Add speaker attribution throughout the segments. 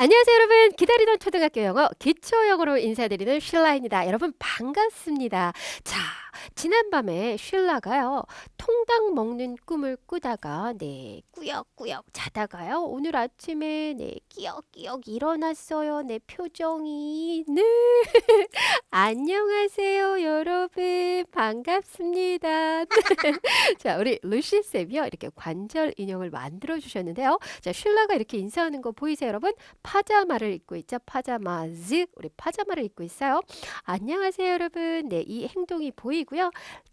Speaker 1: 안녕하세요 여러분. 기다리던 초등학교 영어 기초 영어로 인사드리는 쉴라입니다. 여러분 반갑습니다. 자 지난밤에 쉴라가요. 통닭 먹는 꿈을 꾸다가 네 꾸역꾸역 자다가요. 오늘 아침에 네 끼역끼역 일어났어요. 내 표정이. 네. 안녕하세요 여러분. 반갑습니다. 자 우리 루시 쌤이요. 이렇게 관절 인형을 만들어 주셨는데요. 자 쉴라가 이렇게 인사하는 거 보이세요 여러분? 파자마를 입고 있죠. 파자마즈. 우리 파자마를 입고 있어요. 안녕하세요, 여러분. 네, 이 행동이 보이고 요.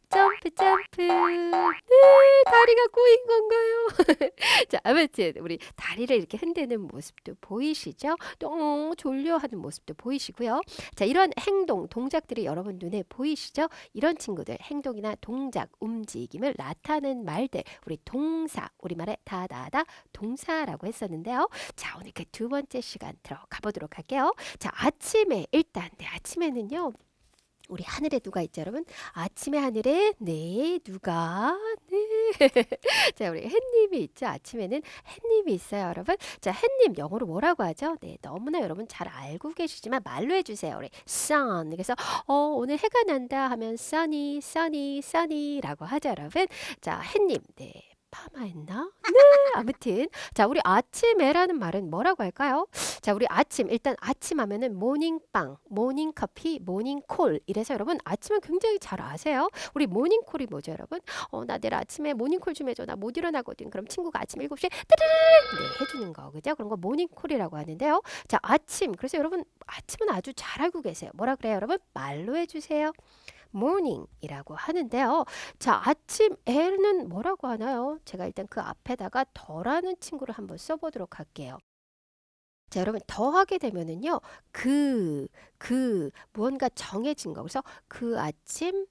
Speaker 1: 점프 점프. 네, 다리가 꼬인 건가요? 자, 아무튼 우리 다리를 이렇게 흔드는 모습도 보이시죠? 똥 졸려하는 모습도 보이시고요. 자, 이런 행동, 동작들이 여러분 눈에 보이시죠? 이런 친구들 행동이나 동작, 움직임을 나타낸 말들, 우리 동사, 우리말에 다다다 동사라고 했었는데요. 자, 오늘 그 두 번째 시간 들어가 보도록 할게요. 자, 아침에 일단 네, 아침에는요. 우리 하늘에 누가 있죠, 여러분? 아침에 하늘에 네, 누가? 네. 자, 우리 햇님이 있죠. 아침에는 햇님이 있어요, 여러분. 자, 햇님 영어로 뭐라고 하죠? 네, 너무나 여러분 잘 알고 계시지만 말로 해주세요. 우리 sun. 그래서 어, 오늘 해가 난다 하면 sunny, sunny, sunny라고 하죠, 여러분. 자, 햇님. 네. 파마했나? 네, 아무튼 자 우리 아침에라는 말은 뭐라고 할까요? 자 우리 아침 일단 아침 하면은 모닝빵, 모닝커피, 모닝콜 이래서 여러분 아침은 굉장히 잘 아세요? 우리 모닝콜이 뭐죠 여러분? 어나 내일 아침에 모닝콜 좀 해줘 나 못 일어나거든 그럼 친구가 아침 7시에 따르르르 네, 해주는 거 그죠? 그런 거 모닝콜이라고 하는데요 자 아침 그래서 여러분 아침은 아주 잘 알고 계세요 뭐라 그래요 여러분? 말로 해주세요 morning이라고 하는데요. 자, 아침 에는 뭐라고 하나요? 제가 일단 그 앞에다가 더라는 친구를 한번 써보도록 할게요. 자, 여러분 더 하게 되면은요. 그, 그 무언가 정해진 거. 그래서 그 아침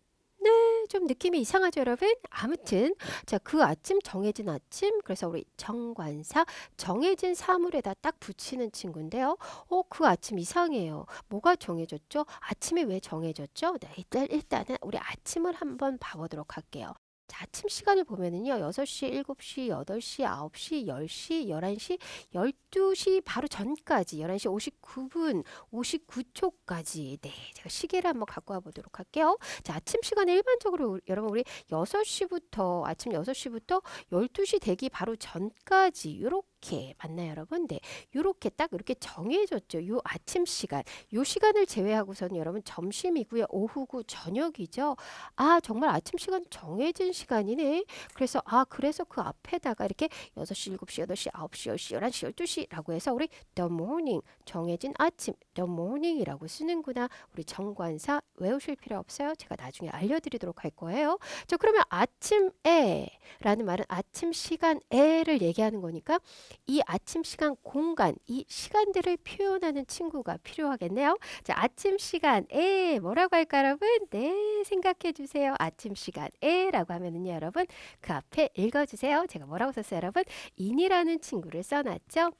Speaker 1: 네, 좀 느낌이 이상하죠, 여러분? 아무튼 자, 그 아침 정해진 아침. 그래서 우리 정관사 정해진 사물에다 딱 붙이는 친구인데요. 어, 그 아침 이상해요. 뭐가 정해졌죠? 아침이 왜 정해졌죠? 네, 일단 일단은 우리 아침을 한번 봐보도록 할게요. 자, 아침 시간을 보면은요. 6시, 7시, 8시, 9시, 10시, 11시, 12시 바로 전까지 11시 59분, 59초까지 네, 제가 시계를 한번 갖고 와 보도록 할게요. 자, 아침 시간에 일반적으로 여러분 우리 6시부터 아침 6시부터 12시 되기 바로 전까지 요렇게 맞나요, 여러분? 네. 요렇게 딱 이렇게 정해졌죠. 요 아침 시간. 요 시간을 제외하고서는 여러분 점심이고요. 오후고 저녁이죠. 아, 정말 아침 시간 정해진 시간이네. 그래서 아, 그래서 그 앞에다가 이렇게 6시, 7시, 8시, 9시, 10시, 11시, 12시라고 해서 우리 the morning 정해진 아침 the morning이라고 쓰는구나. 우리 정관사 외우실 필요 없어요. 제가 나중에 알려드리도록 할 거예요. 자, 그러면 아침에라는 말은 아침 시간에를 얘기하는 거니까 이 아침 시간 공간, 이 시간들을 표현하는 친구가 필요하겠네요. 자, 아침 시간에 뭐라고 할까, 여러분? 네, 생각해 주세요. 아침 시간에라고 하면은요, 여러분, 그 앞에 읽어주세요. 제가 뭐라고 썼어요, 여러분? 인이라는 친구를 써놨죠.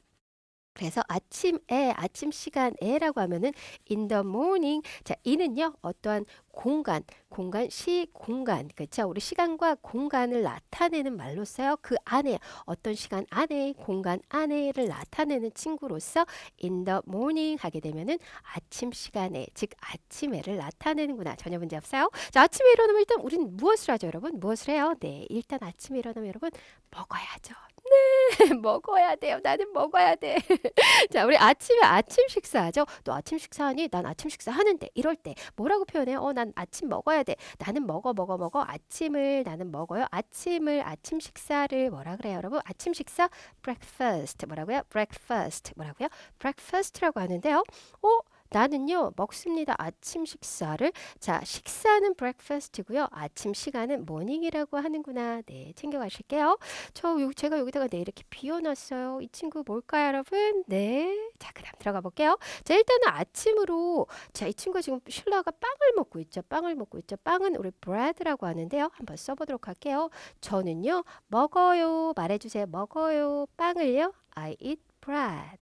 Speaker 1: 그래서 아침에 아침 시간에라고 하면은 in the morning. 자 이는요 어떠한 공간 공간 시 공간. 그렇죠 우리 시간과 공간을 나타내는 말로써요. 그 안에 어떤 시간 안에 공간 안에를 나타내는 친구로서 in the morning 하게 되면은 아침 시간에 즉 아침에를 나타내는구나. 전혀 문제 없어요. 자 아침에 일어나면 일단 우리는 무엇을 하죠 여러분? 무엇을 해요? 네 일단 아침에 일어나면 여러분 먹어야죠 네 먹어야 돼요 나는 먹어야 돼 자, 우리 아침에 아침 식사하죠. 또 아침 식사하니 난 아침 식사 하는데 이럴 때 뭐라고 표현해요? 어, 난 아침 먹어야 돼. 나는 먹어 먹어 먹어. 아침을 나는 먹어요. 아침을 아침 식사를 뭐라 그래요, 여러분? 아침 식사 breakfast 뭐라고요? breakfast 뭐라고요? breakfast라고 하는데요. 어, 나는요 먹습니다. 아침 식사를. 자 식사는 breakfast고요. 아침 시간은 morning이라고 하는구나. 네 챙겨 가실게요. 저 요, 제가 여기다가 네 이렇게 비워놨어요. 이 친구 뭘까요 여러분? 네 자 그다음 들어가 볼게요. 자 일단은 아침으로 자 이 친구가 지금 슐라가 빵을 먹고 있죠. 빵을 먹고 있죠. 빵은 우리 bread라고 하는데요. 한번 써보도록 할게요. 저는요 먹어요. 말해주세요. 먹어요. 빵을요 I eat bread.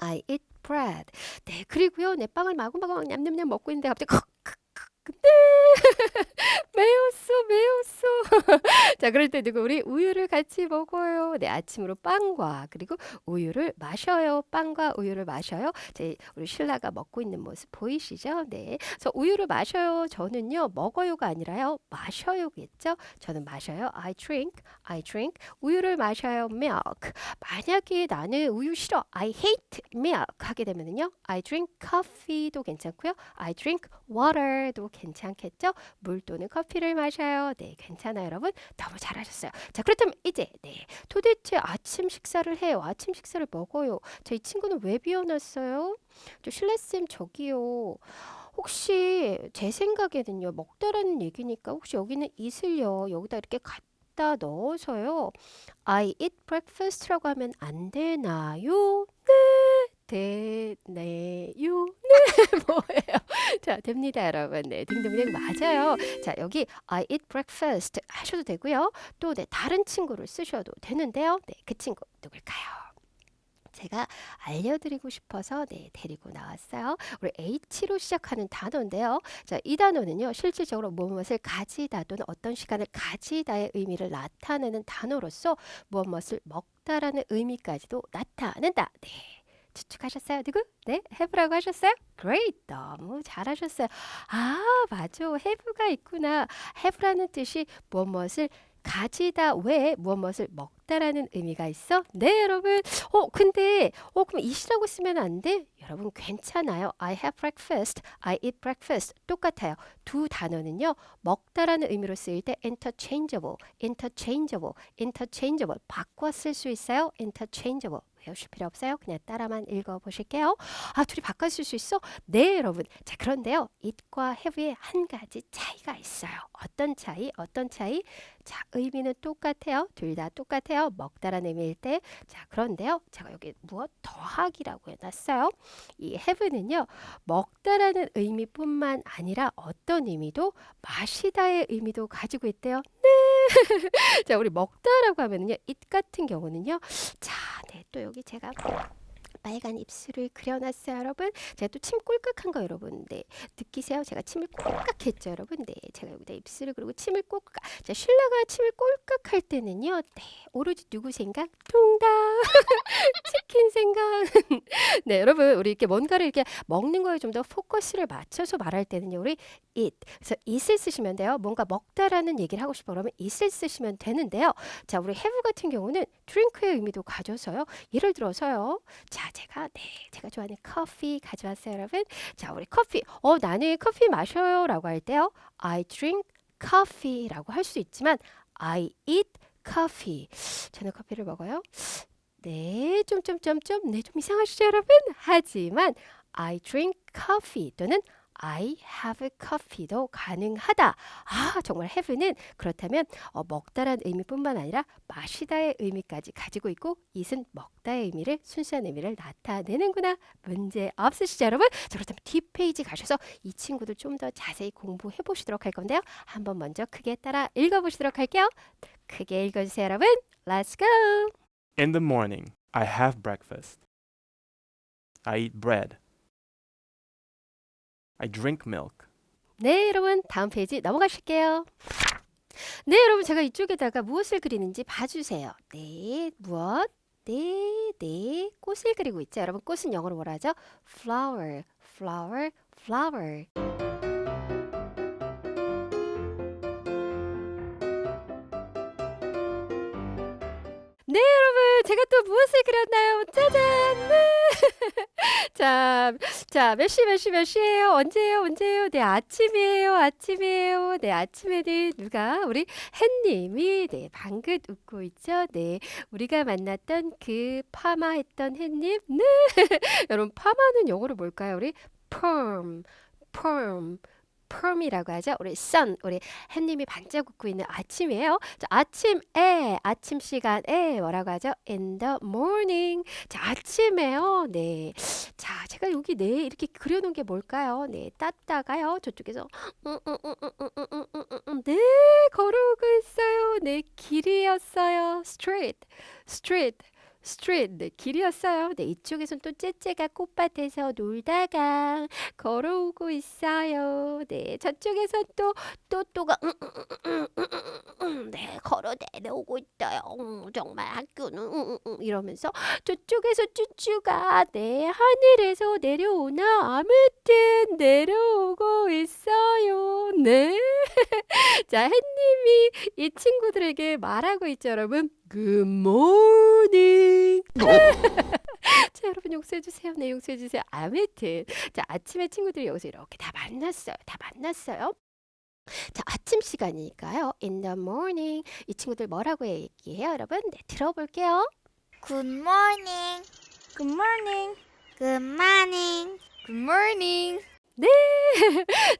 Speaker 1: I eat bread. 네, 그리고요, 내 빵을 마구마구 냠냠냠 먹고 있는데 갑자기 컥, 네. 매웠어, 매웠어. 자, 그럴 때 누구 우리 우유를 같이 먹어요. 네, 아침으로 빵과 그리고 우유를 마셔요. 빵과 우유를 마셔요. 제 우리 신라가 먹고 있는 모습 보이시죠? 네. 그래서 우유를 마셔요. 저는요, 먹어요가 아니라요, 마셔요겠죠? 저는 마셔요. I drink, I drink. 우유를 마셔요. milk. 만약에 나는 우유 싫어. I hate milk 하게 되면은요. I drink coffee도 괜찮고요. I drink water도 괜찮겠죠? 물 또는 커피를 마셔요. 네, 괜찮아요, 여러분. 너무 잘하셨어요. 자, 그렇다면 이제 네, 도대체 아침 식사를 해요. 아침 식사를 먹어요. 저이 친구는 왜 비워놨어요? 저 실례쌤 저기요. 혹시 제 생각에는요, 먹다라는 얘기니까 혹시 여기는 it을요, 여기다 이렇게 갖다 넣어서요, I eat breakfast라고 하면 안 되나요? 네, 되네요. 네, 뭐예요? 자, 됩니다, 여러분. 네, 딩동댕 맞아요. 자, 여기 I eat breakfast 하셔도 되고요. 또 네, 다른 친구를 쓰셔도 되는데요. 네, 그 친구 누굴까요? 제가 알려드리고 싶어서 네, 데리고 나왔어요. 우리 H로 시작하는 단어인데요. 자, 이 단어는요, 실질적으로 무엇을 가지다 또는 어떤 시간을 가지다의 의미를 나타내는 단어로서 무엇을 먹다라는 의미까지도 나타낸다. 네. 추측하셨어요? 누구? 네, have라고 하셨어요? Great, 너무 잘하셨어요. 아, 맞아, have가 있구나. have라는 뜻이 무엇을 가지다 외에 무엇을 먹다라는 의미가 있어? 네, 여러분. 어, 근데 어 그럼 eat이라고 쓰면 안 돼? 여러분 괜찮아요. I have breakfast, I eat breakfast 똑같아요. 두 단어는요 먹다라는 의미로 쓰일 때 interchangeable, interchangeable, interchangeable 바꿔 쓸 수 있어요. interchangeable 외우실 필요 없어요. 그냥 따라만 읽어 보실게요. 아, 둘이 바꿔 쓸수 있어? 네, 여러분. 자, 그런데요. it과 have에 한 가지 차이가 있어요. 어떤 차이? 어떤 차이? 자, 의미는 똑같아요. 둘 다 똑같아요. 먹다라는 의미일 때. 자, 그런데요. 제가 여기 무엇 더하기라고 해놨어요. 이 have는요. 먹다라는 의미뿐만 아니라 어떤 의미도 마시다의 의미도 가지고 있대요. 네. 자, 우리 먹다라고 하면은요. it 같은 경우는요. 자, 네, 또 여기 제가 빨간 입술을 그려놨어요, 여러분. 제가 또 침 꼴깍한 거 여러분, 네 느끼세요? 제가 침을 꼴깍했죠, 여러분. 네, 제가 여기다 입술을 그리고 침을 꼴깍. 자, 신라가 침을 꼴깍할 때는요, 네, 오로지 누구 생각? 통닭, 치킨 생각. 네, 여러분, 우리 이렇게 뭔가를 이렇게 먹는 거에 좀 더 포커스를 맞춰서 말할 때는요, 우리 eat. 그래서 it을 쓰시면 돼요. 뭔가 먹다라는 얘기를 하고 싶어 그러면 it을 쓰시면 되는데요. 자, 우리 have 같은 경우는 drink의 의미도 가져서요. 예를 들어서요. 자, 제가 네, 제가 좋아하는 커피 가져왔어요, 여러분. 자, 우리 커피. 어, 나는 커피 마셔요 라고 할 때요. I drink coffee라고 할 수 있지만 I eat coffee. 저는 커피를 먹어요. 네, 점점점점. 네, 좀 이상하시죠, 여러분? 하지만 I drink coffee 또는 I have coffee도 가능하다. 아, 정말 have는 그렇다면 어, 먹다란 의미뿐만 아니라 마시다의 의미까지 가지고 있고 it은 먹다의 의미를 순수한 의미를 나타내는구나. 문제 없으시죠, 여러분? 자, 그렇다면 뒷페이지 가셔서 이 친구들 좀 더 자세히 공부해 보시도록 할 건데요. 한번 먼저 크게 따라 읽어 보시도록 할게요. 크게 읽어 주세요, 여러분. Let's go.
Speaker 2: In the morning, I have breakfast. I eat bread. I drink milk.
Speaker 1: 네, 여러분 다음 페이지 넘어가실게요. 네, 여러분 제가 이쪽에다가 무엇을 그리는지 봐주세요. 네, 무엇? 네, 네, 꽃을 그리고 있죠. 여러분 꽃은 영어로 뭐라 하죠? flower, flower, flower. 네, 제가 또 무엇을 그렸나요? 짜잔! 네. 자, 자, 몇 시, 몇 시, 몇 시예요? 언제예요? 언제예요? 네, 아침이에요. 아침이에요. 네, 아침에는 누가? 우리 햇님이 네, 방긋 웃고 있죠? 네, 우리가 만났던 그 파마했던 햇님. 네, 여러분 파마는 영어로 뭘까요? 우리 perm, perm. Perm이라고 하죠. 우리 sun, 우리 햇님이 반짝 웃고 있는 아침이에요. 자, 아침에, 아침 시간에 뭐라고 하죠? in the morning. 자, 아침에요. 네. 자, 제가 여기 네 이렇게 그려놓은 게 뭘까요? 네, 땄다가요. 저쪽에서 음, 음, 음, 음, 음, 음, 음, 음, 음, 음. 네, 걸어오고 있어요. 네, 길이었어요. street, street, street 네, 길이었어요. 네, 이쪽에선 또 째째가 꽃밭에서 놀다가 걸어오고 있어요. 네, 저쪽에선 또 또또가 음, 음, 음, 음, 음, 음, 네, 걸어 내려오고 있어요. 음, 정말 학교는 음, 음, 음, 이러면서 저쪽에서 쭈쭈가 네, 하늘에서 내려오나 아무튼 내려오고 있어요. 네. 자, 햇님이 이 친구들에게 말하고 있죠, 여러분. Good morning. 자, 여러분 용서해 주세요. 네, 용서해 주세요. 아무튼 자, 아침에 친구들이 여기서 이렇게 다 만났어요. 다 만났어요. 자, 아침 시간이니까요. In the morning. 이 친구들 뭐라고 얘기해요, 여러분? 네, 들어볼게요.
Speaker 3: Good morning.
Speaker 4: Good morning.
Speaker 3: Good morning.
Speaker 4: Good morning.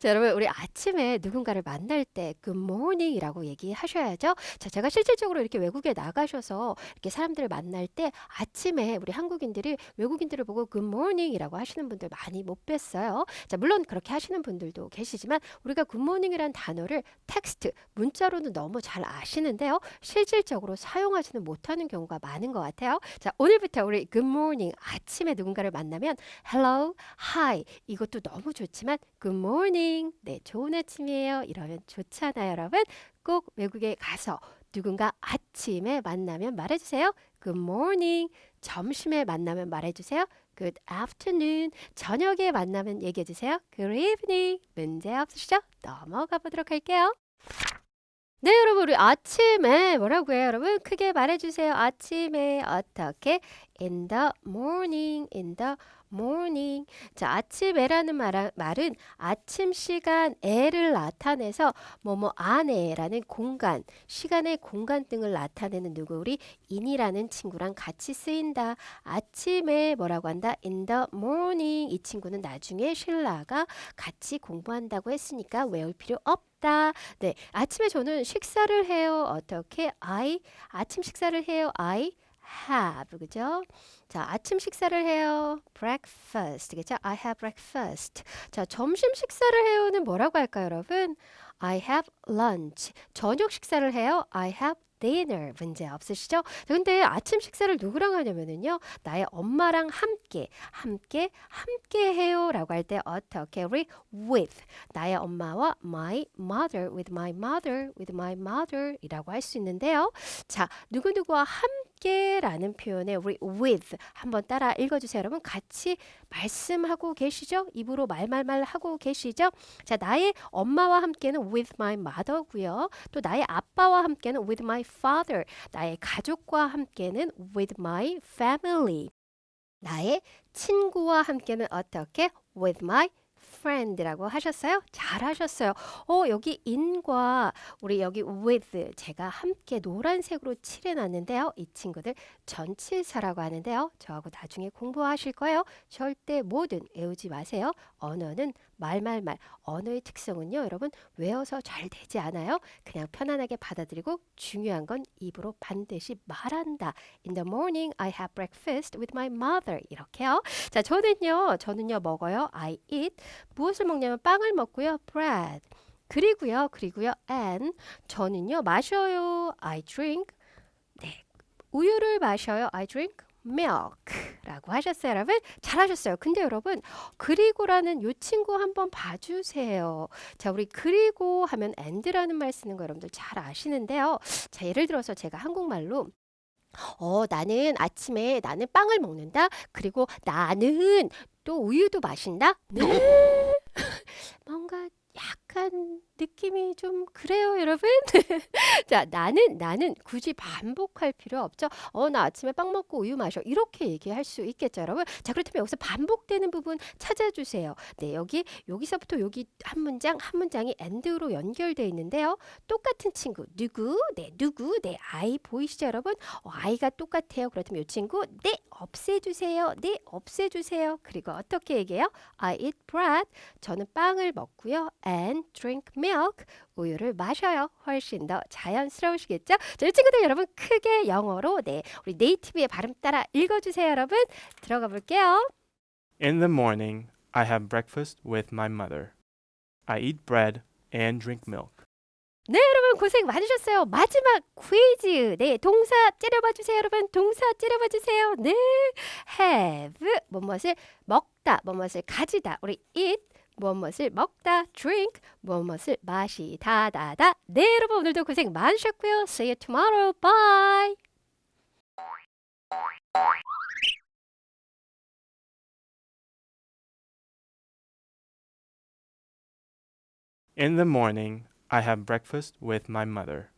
Speaker 1: 자, 여러분 우리 아침에 누군가를 만날 때 good morning이라고 얘기하셔야죠. 자, 제가 실질적으로 이렇게 외국에 나가셔서 이렇게 사람들을 만날 때 아침에 우리 한국인들이 외국인들을 보고 morning이라고 하시는 분들 많이 못 뵀어요. 자, 물론 그렇게 하시는 분들도 계시지만 우리가 morning이라는 단어를 텍스트 문자로는 너무 잘 아시는데요. 실질적으로 사용하지는 못하는 경우가 많은 것 같아요. 자, 오늘부터 우리 morning 아침에 누군가를 만나면 hello, hi 이것도 너무 좋지만 good morning. 네 좋은 아침이에요. 이러면 좋잖아요 여러분. 꼭 외국에 가서 누군가 아침에 만나면 말해주세요. Good morning. 점심에 만나면 말해주세요. Good afternoon. 저녁에 만나면 얘기해주세요. Good evening. 문제 없으시죠? 넘어가 보도록 할게요. 네 여러분 우리 아침에 뭐라고 해요 여러분? 크게 말해주세요. 아침에 어떻게 in the morning in the morning. 자 아침에라는 말, 말은 아침 시간에를 나타내서 뭐뭐 안에라는 공간 시간의 공간 등을 나타내는 누구? 우리 in이라는 친구랑 같이 쓰인다. 아침에 뭐라고 한다? in the morning. 이 친구는 나중에 신라가 같이 공부한다고 했으니까 외울 필요 없다. 네 아침에 저는 식사를 해요. 어떻게? I 아침 식사를 해요. I have 그죠? 자, 아침 식사를 해요. breakfast. 그죠? I have breakfast. 자, 점심 식사를 해요는 뭐라고 할까요, 여러분? I have lunch. 저녁 식사를 해요. I have dinner. 문제 없으시죠? 자, 근데 아침 식사를 누구랑 하냐면은요. 나의 엄마랑 함께, 함께, 함께 해요라고 할 때 어떻게 우리 with 나의 엄마와 my mother with my mother with my mother이라고 할 수 있는데요. 자, 누구 누구와 함께 라는 표현에 우리 with 한번 따라 읽어주세요. 여러분 같이 말씀하고 계시죠? 입으로 말말말 하고 계시죠? 자, 나의 엄마와 함께는 with my mother고요. 또 나의 아빠와 함께는 with my father. 나의 가족과 함께는 with my family. 나의 친구와 함께는 어떻게 with my friend라고 하셨어요? 잘하셨어요. 어, 여기 in과 우리 여기 with 제가 함께 노란색으로 칠해 놨는데요. 이 친구들 전치사라고 하는데요. 저하고 나중에 공부하실 거예요. 절대 뭐든 외우지 마세요. 언어는 말말말. 언어의 특성은요, 여러분 외워서 잘 되지 않아요. 그냥 편안하게 받아들이고 중요한 건 입으로 반드시 말한다. In the morning I have breakfast with my mother. 이렇게요. 자, 저는요, 저는요 먹어요. I eat. 무엇을 먹냐면 빵을 먹고요. bread. 그리고요, 그리고요, and 저는요 마셔요. I drink. 네, 우유를 마셔요. I drink milk라고 하셨어요, 여러분. 잘하셨어요. 근데 여러분, 그리고라는 요 친구 한번 봐주세요. 자, 우리 그리고 하면 and라는 말 쓰는 거 여러분들 잘 아시는데요. 자, 예를 들어서 제가 한국말로 어, 나는 아침에 나는 빵을 먹는다. 그리고 나는 또 우유도 마신다. 네. 뭔가 약간 느낌이 좀 그래요, 여러분. 자, 나는 나는 굳이 반복할 필요 없죠. 어, 나 아침에 빵 먹고 우유 마셔. 이렇게 얘기할 수 있겠죠, 여러분. 자, 그렇다면 여기서 반복되는 부분 찾아주세요. 네, 여기 여기서부터 여기 한 문장 한 문장이 and로 연결돼 있는데요. 똑같은 친구 누구? 네, 누구? 네, 아이 보이시죠, 여러분? 어, 아이가 똑같아요. 그렇다면 이 친구 네, 없애주세요. 네, 없애주세요. 그리고 어떻게 얘기해요? I eat bread. 저는 빵을 먹고요. and drink milk. 우유를 마셔요. 훨씬 더 자연스러우시겠죠? 자, 이 친구들 여러분 크게 영어로 네, 우리 네이티브의 발음 따라 읽어주세요, 여러분. 들어가 볼게요.
Speaker 2: In the morning, I have breakfast with my mother. I eat bread and drink milk.
Speaker 1: 네, 여러분 고생 많으셨어요. 마지막 퀴즈. 네, 동사 째려봐 주세요, 여러분. 동사 째려봐 주세요. 네, have 무엇을 먹다, 무엇을 가지다. 우리 eat 무엇을 먹다, drink 무엇을 마시다, 다다. 네, 여러분 오늘도 고생 많으셨고요. See you tomorrow. Bye.
Speaker 2: In the morning, I have breakfast with my mother.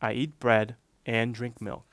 Speaker 2: I eat bread and drink milk.